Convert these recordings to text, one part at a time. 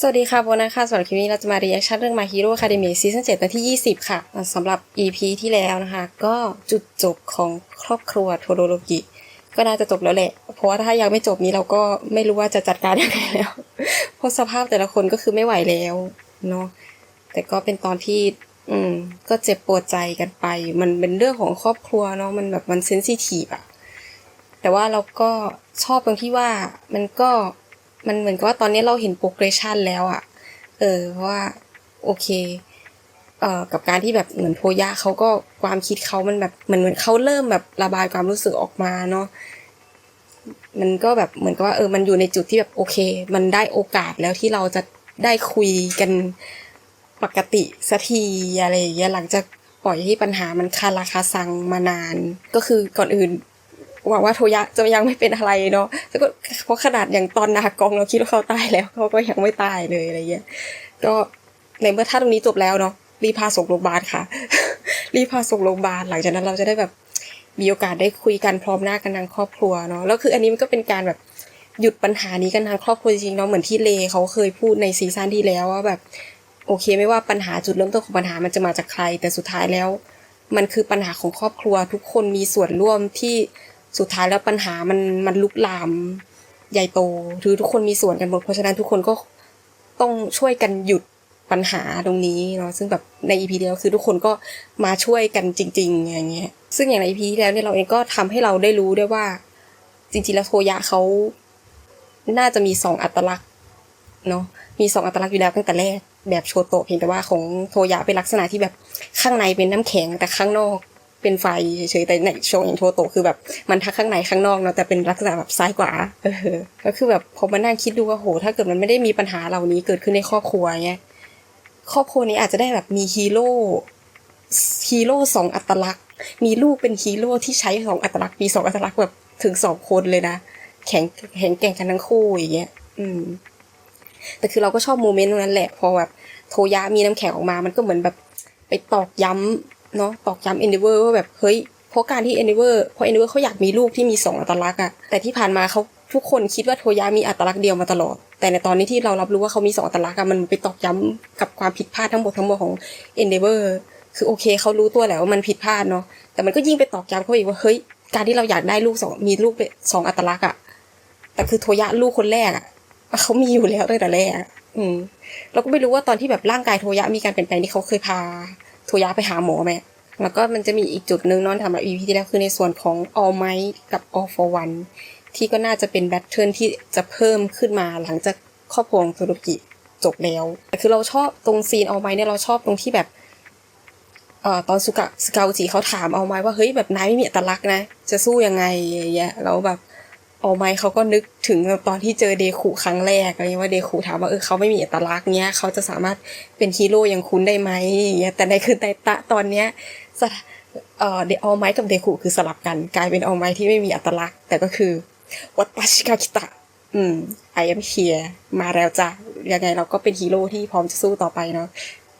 สวัสดีค่ะโบนะคะสำหรับคลิปนี้เราจะมารีแอคชั่นเรื่อง My Hero Academia ซีซั่น7ตอนที่ 20 ค่ะสำหรับ EP ที่แล้วนะคะ ก็จุดจบของครอบครัวโทโดโรกิ ก็น่าจะจบแล้วแหละ เพราะว่าถ้ายังไม่จบนี้เราก็ไม่รู้ว่าจะจัดการยังไงแล้ว เพราะสภาพแต่ละคนก็คือไม่ไหวแล้วเนาะแต่ก็เป็นตอนที่ อืม ก็เจ็บปวดใจกันไป มันเป็นเรื่องของครอบครัวเนาะมันแบบมันเซนซิทีฟอะแต่ว่าเราก็ชอบตรงที่ว่ามันก็ มันเหมือนกับว่าตอนนี้เราเห็นโปรเกรสชันแล้วอะเออเพราะว่าโอเคเอ่อกับการที่แบบเหมือนโทยะเขาก็ความคิดเขามันแบบเหมือนเหมือนเขาเริ่มแบบระบายความรู้สึกออกมาเนาะมันก็แบบเหมือนกับว่าเออมันอยู่ในจุดที่แบบโอเค มันได้โอกาสแล้วที่เราจะได้คุยกันปกติสักทีอะไรอย่างเงี้ยหลังจากปล่อยให้ปัญหามันคาราคาซังมานาน ก็คือก่อนอื่น หวังว่าโทยะจะยังไม่เป็นอะไรเนาะแต่ก็เพราะขนาดอย่างตอนนากองเราคิดว่าเขาตายแล้วเขาก็ยังไม่ตายเลยอะไรเงี้ยก็ในเมื่อท่าตรงนี้จบแล้วเนาะรีพาส่งโรงพยาบาลค่ะ รีพาส่งโรงพยาบาลหลังจากนั้นเราจะได้แบบมีโอกาสได้คุยกันพร้อมหน้ากันทางครอบครัวเนาะแล้วคืออันนี้มันก็เป็นการแบบหยุดปัญหานี้กันทางครอบครัวจริงๆเนาะเหมือนที่เลเขาเคยพูดในซีซั่นที่แล้วว่าแบบ โอเคไม่ว่าปัญหาจุดเริ่มต้นของปัญหามันจะมาจากใคร แต่สุดท้ายแล้ว มันคือปัญหาของครอบครัวทุกคนมีส่วนร่วมที่ สุดท้ายแล้วปัญหามันมันลุกลามใหญ่โตหรือทุกคนมีส่วนกันหมดเพราะฉะนั้นทุกคนก็ต้องช่วยกันหยุดปัญหาตรงนี้เนาะซึ่งแบบในอีพีที่แล้วคือทุกคนก็มาช่วยกันจริง ๆ อย่างเงี้ย ซึ่งอย่างในอีพีที่แล้วเนี่ยเราเองก็ทำให้เราได้รู้ด้วยว่า จริงๆแล้วโทยะเขาน่าจะมีสองอัตลักษณ์เนาะมีสองอัตลักษณ์อยู่แล้วตั้งแต่แรกแบบโชโตเพียงแต่ว่าของโทยะเป็นลักษณะที่แบบข้างในเป็นน้ำแข็งแต่ข้างนอก เป็นไฟเฉยๆแต่ในโชว์อย่างโทโตคือแบบมันทั้งข้างในข้างนอกเนาะแต่เป็นลักษณะแบบซ้ายขวาเออก็คือแบบพอมานั่งคิดดูว่าโห ถ้าเกิดมันไม่ได้มีปัญหาเหล่านี้เกิดขึ้นในครอบครัวเงี้ยครอบครัวนี้อาจจะได้แบบมีฮีโร่ฮีโร่สองอัตลักษณ์ มีลูกเป็นฮีโร่ที่ใช้สองอัตลักษณ์มีสองอัตลักษณ์แบบถึงสองคนเลยนะแข็งแข็งแกร่งกันทั้งคู่อย่างเงี้ยอืม แต่คือเราก็ชอบโมเมนต์ตรงนั้นแหละ พอแบบโทยะมีน้ำแข็งออกมา มันก็เหมือนแบบไปตอกย้ำ เนาะตอกย้ำเอนเดเวอร์ว่าแบบเฮ้ยเพราะการที่เอนเดเวอร์เพราะเอนเดเวอร์เขาอยากมีลูกที่มีสองอัตลักษณ์อะแต่ที่ผ่านมาเขาทุกคนคิดว่าโทยะมีอัตลักษณ์เดียวมาตลอด แต่ในตอนนี้ที่เรารับรู้ว่าเขามีสองอัตลักษณ์อะมันไปตอกย้ำกับความผิดพลาดทั้งหมดทั้งมวลของเอนเดเวอร์คือโอเคเขารู้ตัวแล้วว่ามันผิดพลาดเนาะแต่มันก็ยิ่งไปตอกย้ำเขาอีกว่าเฮ้ยการที่เราอยากได้ลูกสองมีลูกสองอัตลักษณ์อะแต่คือโทยะลูกคนแรกอะเขามีอยู่แล้วตั้งแต่แรกอืมเราก็ไม่รู้ว่าตอนที่แบบร่างกายโทยะมีการเปลี่ยนแปลงที่เขาเคยพา ทยะไปหาหมอไหมแล้วก็มันจะมีอีกจุดหนึ่งนอนทำหรับ EP ที่แล้วคือในส่วนของ All Might กับ All for One ที่ก็น่าจะเป็นแบทเทิลที่จะเพิ่มขึ้นมาหลังจากครอบครัวของโทโรกิจบแล้วแต่คือเราชอบตรงซีน All Might เนี่ยเราชอบตรงที่แบบเอ่อตอนสุกะสกาวจิเขาถามเอาไม้ว่าเฮ้ยแบบนายไม่มีอัตลักษณ์นะ จะสู้ยังไงอย่างเงี้ยแล้วแบบ อาไม้เขาก็นึกถึงตอนที่เจอเดคุครั้งแรกอะไรเงี้ยว่าเดคุถามว่าเออเขาไม่มีอัตลักษณ์เนี้ยเขาจะสามารถเป็นฮีโร่อย่างคุณได้ไหมอย่างเงี้ยแต่ในคือในตะตอนเนี้ยเออเดออไม้กับเดคุคือสลับกันกลายเป็นออไม้ที่ไม่มีอัตลักษณ์ แต่ก็คือวัตชิกาคิตะ อืม I am here มาแล้วจ้ะยังไงเราก็เป็นฮีโร่ที่พร้อมจะสู้ต่อไปเนาะ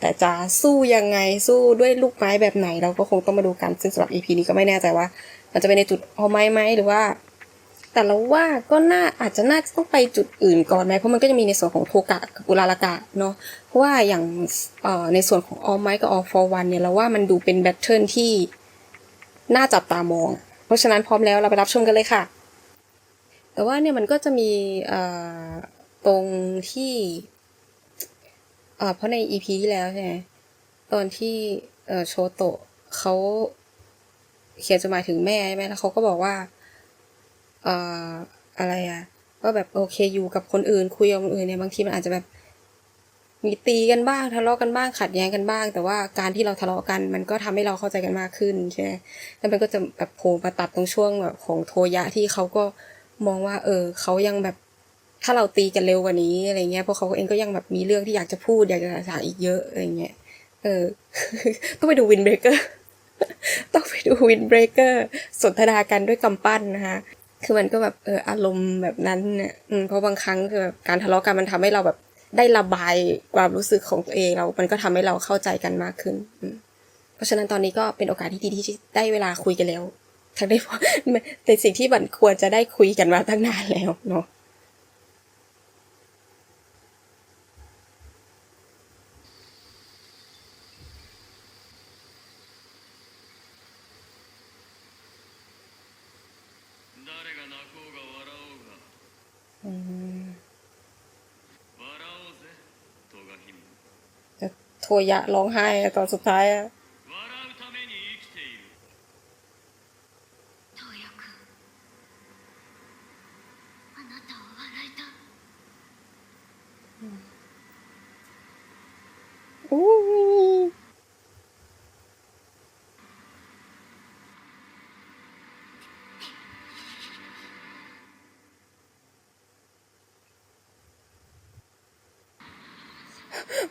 แต่จะสู้ยังไงสู้ด้วยลูกไม้แบบไหน เราก็คงต้องมาดูกันซึ่งสำหรับ EP นี้ก็ไม่แน่ใจว่า มันจะเป็นในจุดเอาไม้ไหมหรือว่า แต่เราว่าก็น่าอาจจะน่าจะต้องไปจุดอื่นก่อนไหมเพราะมันก็จะมีในส่วนของโทกะกับอุลารากะเนาะเพราะว่าอย่างในส่วนของ All Might กับ All for One เนี่ยเราว่ามันดูเป็นแบทเทิลที่น่าจับตามอง เพราะฉะนั้นพร้อมแล้วเราไปรับชมกันเลยค่ะ แต่ว่าเนี่ยมันก็จะมีตรงที่เพราะในอีพีที่แล้วใช่ไหมตอนที่โชโตะเขาเขียนจดหมายถึงแม่ใช่ไหมแล้วเขาก็บอกว่า เอ่ออะไรอะว่าแบบโอเคอยู่กับคนอื่น คุยกับคนอื่นเนี่ยบางทีมันอาจจะแบบ มีตีกันบ้างทะเลาะกันบ้างขัดแย้งกันบ้าง แต่ว่าการที่เราทะเลาะกัน มันก็ทำให้เราเข้าใจกันมากขึ้นใช่ไหมแล้วมันก็จะแบบโผล่มาตัดตรงช่วงแบบของโทยะที่เขาก็มองว่า เออเขายังแบบถ้าเราตีกันเร็วกว่านี้อะไรเงี้ยเพราะเขาเองก็ยังแบบมีเรื่องที่อยากจะพูดอยากจะถาอีกเยอะอะไรเงี้ยเออต้องไปดูวินเบรกเกอร์ต้องไปดูวินเบรกเกอร์สนทนากันด้วยกำปั้นนะคะ คือมันก็แบบเอออารมณ์แบบนั้นเนี่ยเพราะบางครั้งคือแบบการทะเลาะกันมันทำให้เราแบบได้ระบายความรู้สึกของตัวเองเรา มันก็ทำให้เราเข้าใจกันมากขึ้น เพราะฉะนั้นตอนนี้ก็เป็นโอกาสที่ดีที่ได้เวลาคุยกันแล้วทั้งได้แต่สิ่งที่บันควรจะได้คุยกันมาตั้งนานแล้วเนาะ โทยะร้องไห้ตอนสุดท้ายอะ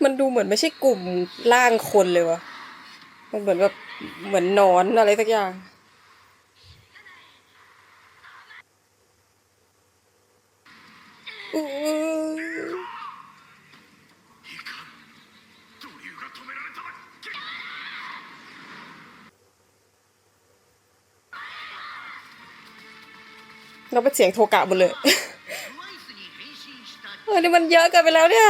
มันดูเหมือนไม่ใช่กลุ่มร่างคนเลยวะมันเหมือนแบบเหมือนนอนอะไรสักอย่าง เราไปเสียงโทกะหมดเลย เออ นี่มันเยอะเกินไปแล้วเนี่ย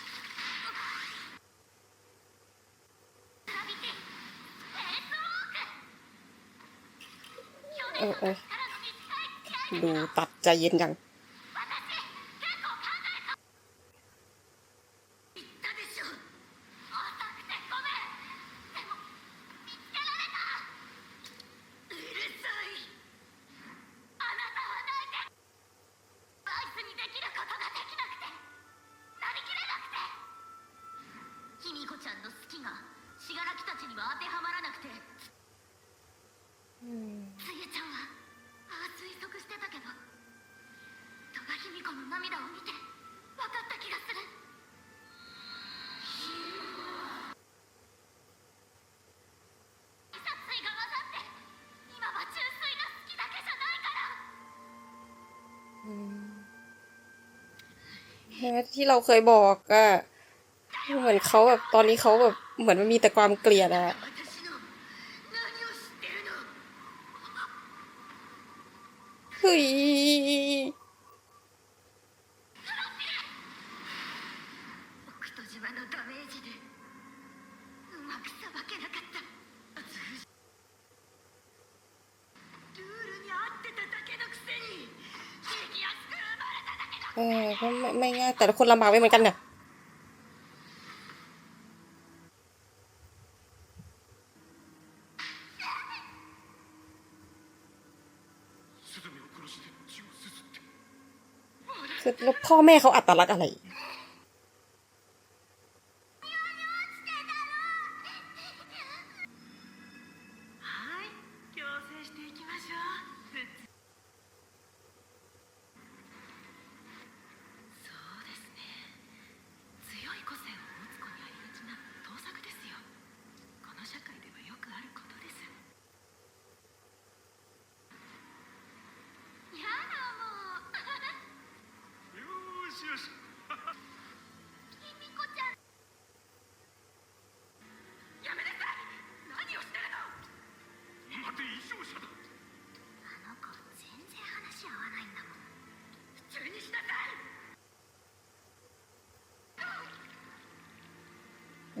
โอ้เออดูตัดใจเย็นยัง ที่เราเคยบอกอะเหมือนเขาแบบตอนนี้เขาแบบเหมือนมันมีแต่ความเกลียดอะ คนลำบากไปเหมือนกันเนี่ยคือแล้วพ่อแม่เขาอัตลักษณ์อะไร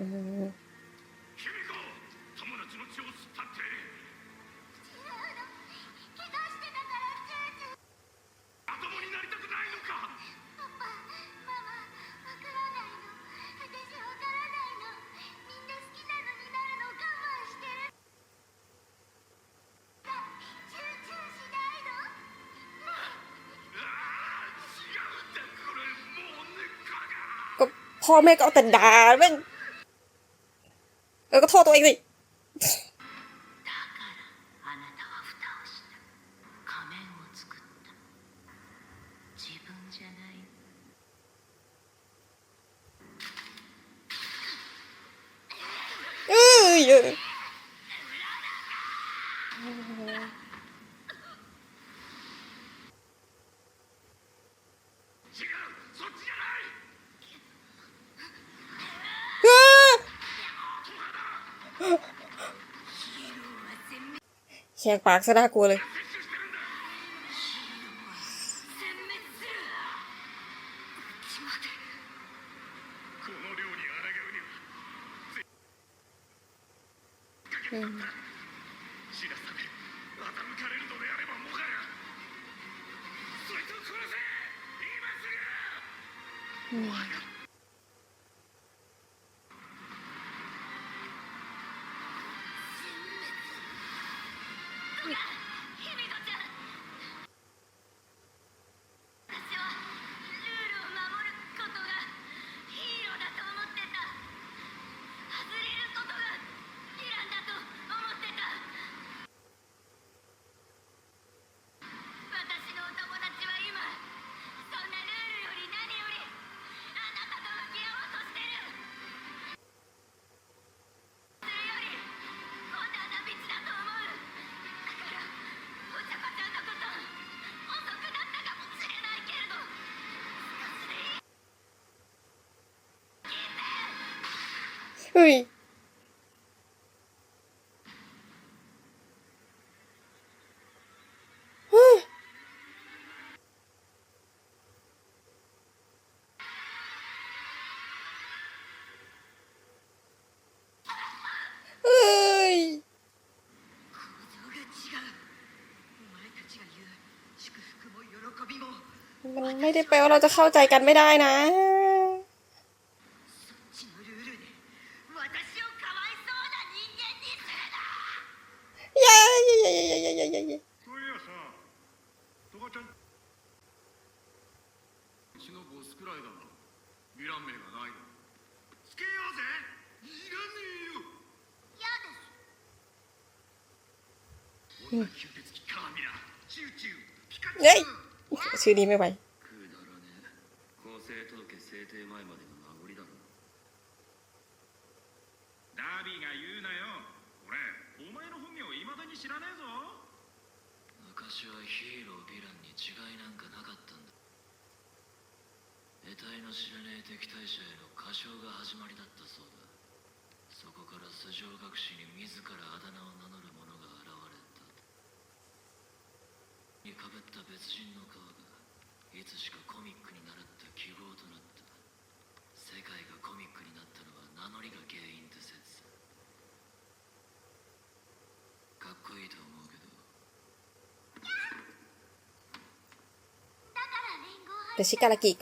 อืม 卑弥呼友達の血を吸ったって違うの怪我してたからチューチューまともになりたくないのかパパママわからないの私わからないのみんな好きなのになるの我慢してるだチューチューしないのああ違うんだこれもう根っこが ก็พ่อแม่ก็เอาแต่ด่าแม่ง แล้วก็โทษตัวเองสิเออเยอะ แขกปากซะน่ากลัวเลย เฮ้ยมันไม่ได้แปลว่าเราจะเข้าใจกันไม่ได้นะ 数人目はい。い。昔はヒーローヴィランに違いなんかなかったんだ。得体の知らねえ敵対者への過小が始まりだったそうだ。そこから素性隠しに自らあだ名を名乗る者が現れた。にかぶった別人の顔がいつしかコミックになった希望となった。世界がコミックになったのは名乗りが原因って説。かっこいいと思うけど。แからชิการากิ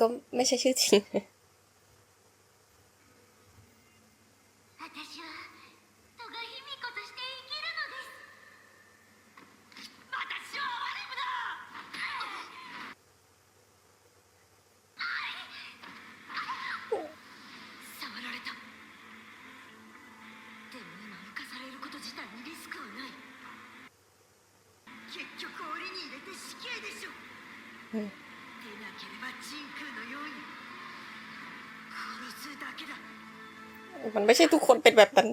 すかはない結局檻に入れて死刑でしょう、うん、でなければ神空のように殺すだけだมันไม่ใช่ทุกคนเป็นแบบนั้น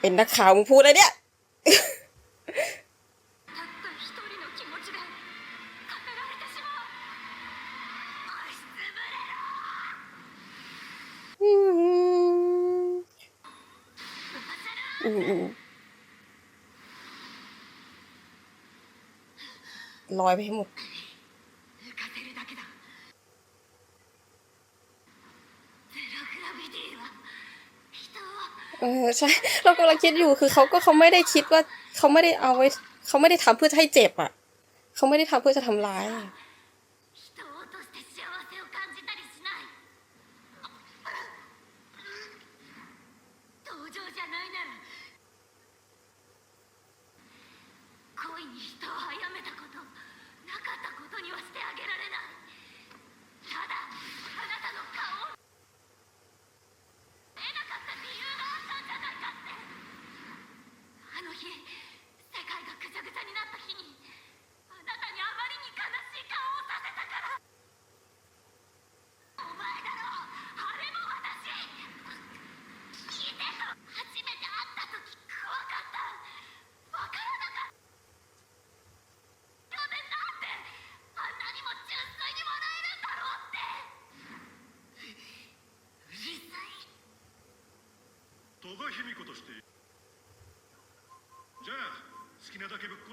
เป็นนักข่าวมึงพูดอะไรเนี่ย ลอยไปให้หมด อใช่ เรากำลังคิดอยู่คือเขาก็เขาไม่ได้คิดว่าเขาไม่ได้เอาไว้เขาไม่ได้ทำเพื่อให้เจ็บอะเขาไม่ได้ทำเพื่อจะทำร้าย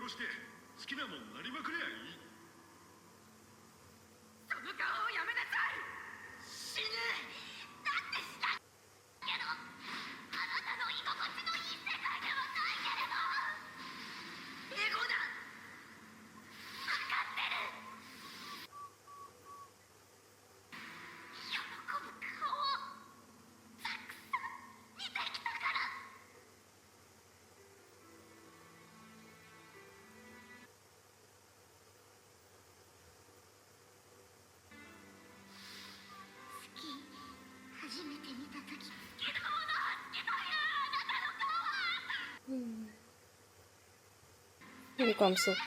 して好きなもんなりまくりゃいい。 มีความสุข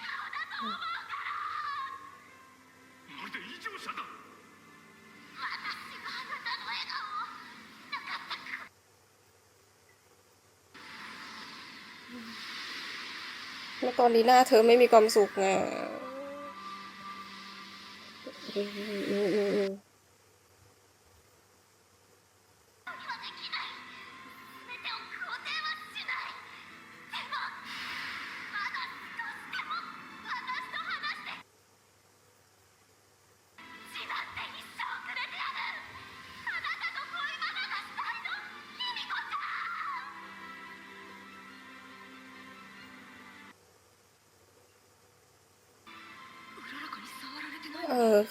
ตอนนี้หน้าเธอไม่มีความสุขไง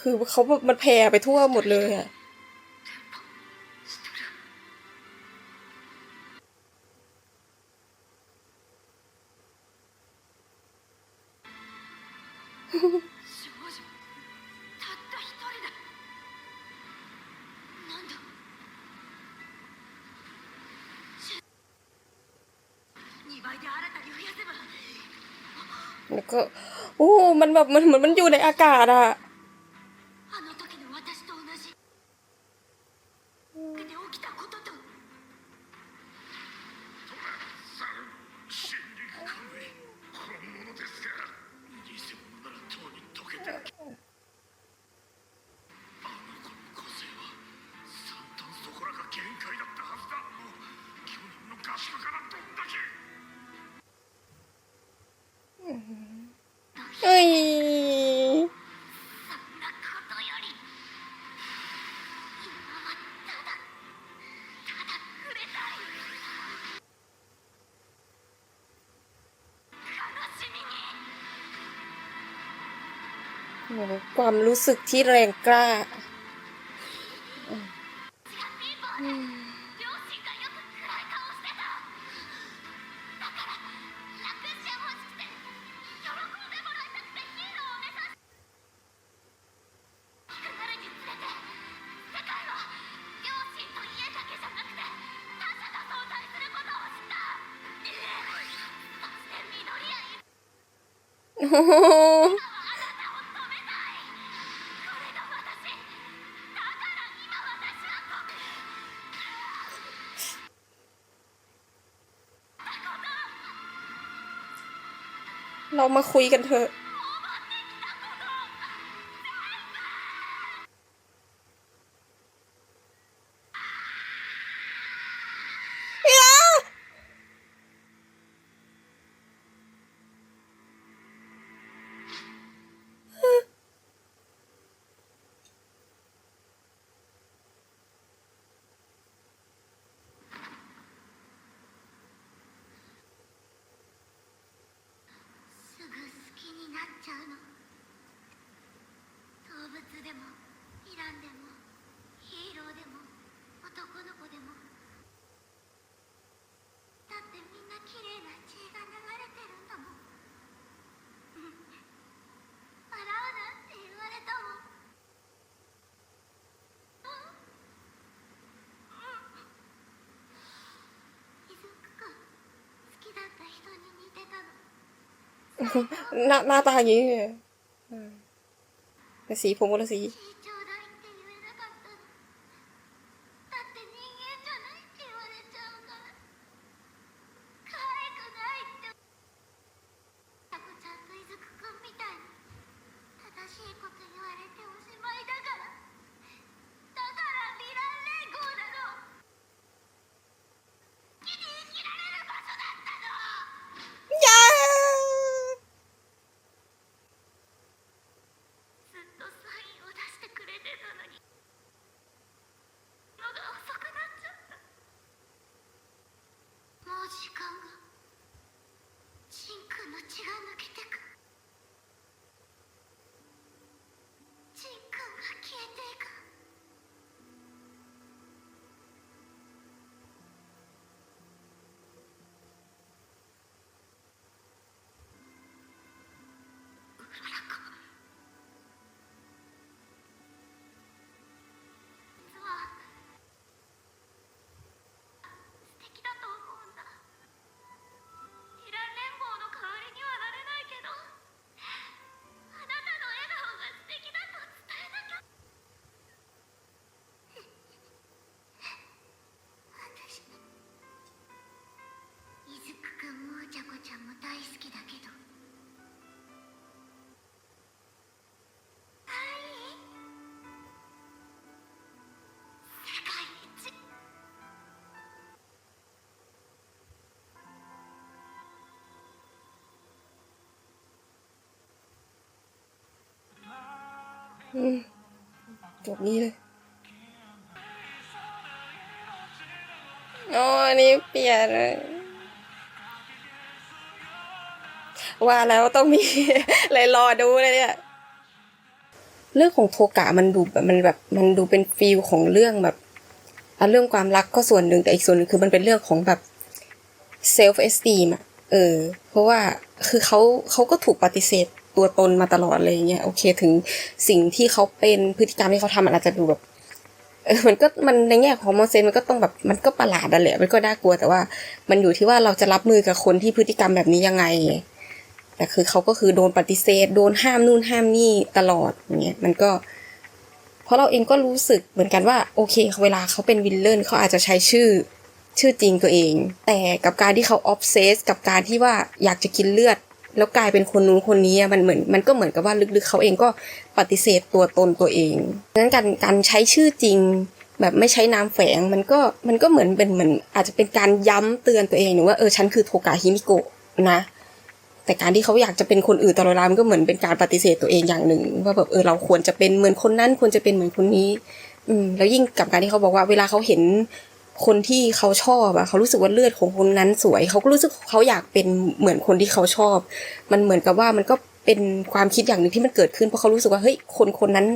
คือเขาแบบมันแผ่ไปทั่วหมดเลยอะแล้วก็โอ้ มันแบบมันเหมือนมันอยู่ในอากาศอะ ความรู้สึกที่แรงกล้า โอ้ เรามาคุยกันเถอะ 蓋を หน้าหน้าตาอย่างนี้เลยแต่สีผมก็ละสี จบนี้เลยโอ้อันนี้เปลี่ยนเลยว่าแล้วต้องมีเลยรอดูเลยเนี่ยเรื่องของโทกะมันดูแบบมันแบบมันดูเป็นฟีลของเรื่องแบบเรื่องความรักก็ส่วนหนึ่งแต่อีกส่วนหนึ่งคือมันเป็นเรื่องของแบบเซลฟ์เอสตีมอะเออ เพราะว่าคือเขาเขาก็ถูกปฏิเสธ ตัวตนมาตลอดอย่างเงี้ยโอเคถึงสิ่งที่เขาเป็นพฤติกรรมที่เขาทำมันอาจจะดูแบบเออมันก็มันในแง่ของมอนเซนมันก็ต้องแบบมันก็ประหลาดนั่นแหละมันก็น่ากลัวแต่ว่า มันอยู่ที่ว่าเราจะรับมือกับคนที่พฤติกรรมแบบนี้ยังไงแต่คือเขาก็คือโดนปฏิเสธ โดนห้ามนู่นห้ามนี่ตลอดอย่างเงี้ยมันก็ เพราะเราเองก็รู้สึกเหมือนกันว่า โอเคเวลาเขาเป็นวิลเลนเขาอาจจะใช้ชื่อชื่อจริงตัวเอง แต่กับการที่เขาออฟเซสกับการที่ว่าอยากจะกินเลือด แล้วกลายเป็นคนนู้นคนนี้อะมันเหมือนมันก็เหมือนกับว่าลึกๆเขาเองก็ปฏิเสธตัวตนตัวเองดังนั้นการการใช้ชื่อจริง แบบไม่ใช้นามแฝงมันก็มันก็เหมือนเป็นเหมือนอาจจะเป็นการย้ำเตือนตัวเองหรือว่าเออฉันคือโทกะฮิมิโกะนะแต่การที่เขาอยากจะเป็นคนอื่นตลอดเวลามันก็เหมือนเป็นการปฏิเสธตัวเองอย่างหนึ่ง ว่าแบบเออเราควรจะเป็นเหมือนคนนั้นควรจะเป็นเหมือนคนนี้ อืมแล้วยิ่งกับการที่เขาบอกว่าเวลาเขาเห็น คนที่เขาชอบอะเขารู้สึกว่าเลือดของคนนั้นสวย เขาก็รู้สึกเขาอยากเป็นเหมือนคนที่เขาชอบ มันเหมือนกับว่ามันก็เป็นความคิดอย่างหนึ่งที่มันเกิดขึ้นเพราะเขารู้สึกว่าเฮ้ยคนคนนั้น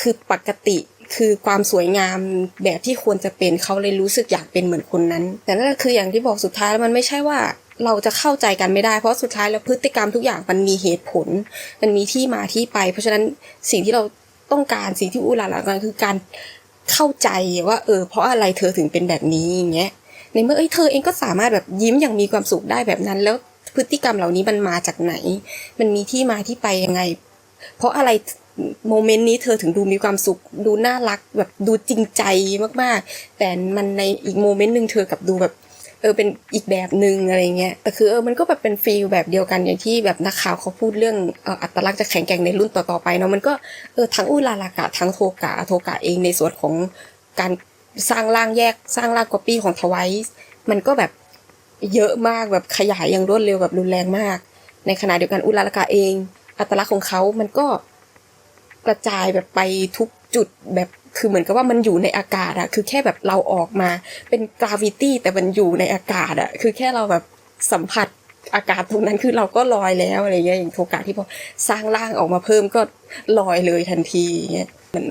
คือปกติคือความสวยงามแบบที่ควรจะเป็นเขาเลยรู้สึกอยากเป็นเหมือนคนนั้น แต่นั่นก็คืออย่างที่บอกสุดท้ายแล้วมันไม่ใช่ว่าเราจะเข้าใจกันไม่ได้เพราะสุดท้ายแล้วพฤติกรรมทุกอย่างมันมีเหตุผล มันมีที่มาที่ไป เพราะฉะนั้นสิ่งที่เราต้องการสิ่งที่อุลาลากันคือการ เข้าใจว่า เออ เพราะอะไรเธอถึงเป็นแบบนี้อย่างเงี้ยในเมื่อเอ้ยเธอเองก็สามารถแบบยิ้มอย่างมีความสุขได้แบบนั้น แล้วพฤติกรรมเหล่านี้มันมาจากไหน มันมีที่มาที่ไปยังไง เพราะอะไรโมเมนต์นี้เธอถึงดูมีความสุข ดูน่ารักแบบดูจริงใจมากๆ แต่มันในอีกโมเมนต์หนึ่งเธอกับดูแบบ เออเป็นอีกแบบหนึ่งอะไรเงี้ยแต่คือเออมันก็แบบเป็นฟีลแบบเดียวกันอย่างที่แบบนักข่าวเขาพูดเรื่องเอออัตลักษณ์จะแข็งแกร่งในรุ่นต่อๆไปเนาะมันก็เออทั้งอุลาลากะทั้งโทกะโทกะเองในส่วนของการสร้างร่างแยกสร้างร่างก๊อปปี้ของทวายมันก็แบบเยอะมากแบบขยายอย่างรวดเร็วแบบรุนแรงมาก ในขณะเดียวกันอุลาลากะเอง อัตลักษณ์ของเขามันก็กระจายแบบไปทุกจุดแบบ คือเหมือนกับว่ามันอยู่ในอากาศอะคือแค่แบบเราออกมา เป็นกราวิตี้แต่มันอยู่ในอากาศอะคือแค่เราแบบสัมผัสอากาศตรงนั้นคือเราก็ลอยแล้วอะไรเงี้ยอย่างโทกะที่พอสร้างร่างออกมาเพิ่มก็ลอยเลยทันทีเงี้ยเหมือน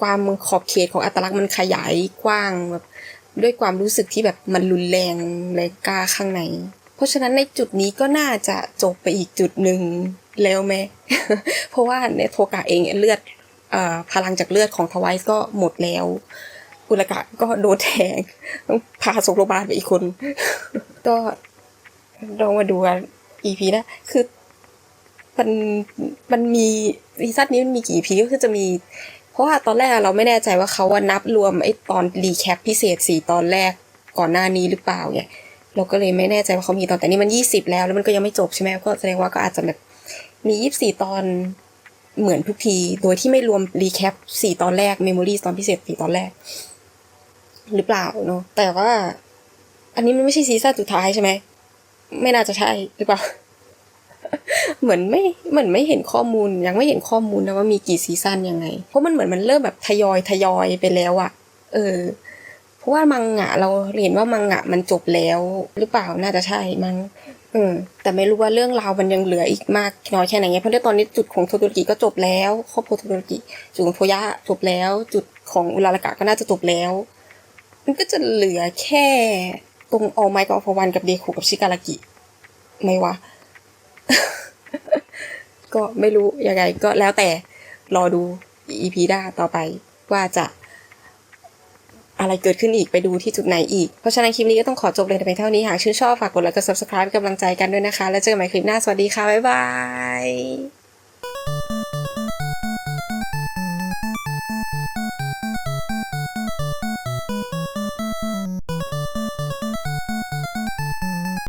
ความขอบเขตของอัตลักษณ์มันขยายกว้างแบบด้วยความรู้สึกที่แบบมันรุนแรงแรงกล้าข้างใน เพราะฉะนั้นในจุดนี้ก็น่าจะจบไปอีกจุดหนึ่งแล้วไหมเพราะว่าในโทกะเองเลือด พลังจากเลือดของทวายก็หมดแล้วอุลกะก็โดนแทงต้องพาส่งโรงพยาบาลไปอีกคน ก็ลองมาดูกัน EP นะ คือมันมันมีซีซั่นนี้มันมีกี่ EP ก็คือจะมี เพราะว่าตอนแรกเราไม่แน่ใจว่าเขาว่านับรวมไอ้ตอนรีแคปพิเศษสี่ตอนแรกก่อนหน้านี้หรือเปล่าเนี่ยเราก็เลยไม่แน่ใจว่าเขามีตอนแต่นี่มันยี่สิบแล้วแล้วมันก็ยังไม่จบใช่ไหมก็แสดงว่าก็อาจจะแบบมียี่สิบสี่ตอน เหมือนทุกที โดยที่ไม่รวมรีแคปสี่ตอนแรกเมมโมรีตอนพิเศษสี่ตอนแรก หรือเปล่าเนาะแต่ว่า อันนี้มันไม่ใช่ซีซั่นสุดท้ายใช่ไหม ไม่น่าจะใช่หรือเปล่า เหมือนไม่เหมือนไม่เห็นข้อมูล ยังไม่เห็นข้อมูลนะว่ามีกี่ซีซั่นยังไง เพราะมันเหมือนมันเริ่มแบบทยอยทยอยไปแล้วอะเออเพราะว่ามังงะเราเห็นว่ามังงะมันจบแล้ว หรือเปล่าน่าจะใช่มั้ง ออแต่ไม่รู้ว่าเรื่องราวมันยังเหลืออีกมากน้อยแค่ไหนไงเพราะในตอนนี้จุดของโทโตริกิก็จบแล้วครอบครัวโทโตริกิจุดของโทยะจบแล้ว จุดของอุราลากะก็น่าจะจบแล้ว มันก็จะเหลือแค่ตรงออไมกับอฟวันกับเดคุกับชิการากิไหมวะก็ไม่รู้ยังไงก็แล้วแต่รอดู EP หน้าต่อไปว่าจะ อะไรเกิดขึ้นอีกไปดูที่จุดไหนอีก เพราะฉะนั้นคลิปนี้ก็ต้องขอจบเลยแต่เพียงเท่านี้หากชื่นชอบฝากกดไลค์กด subscribe เป็นกำลังใจกันด้วยนะคะ แล้วเจอกันใหม่คลิปหน้าสวัสดีค่ะบ๊ายบาย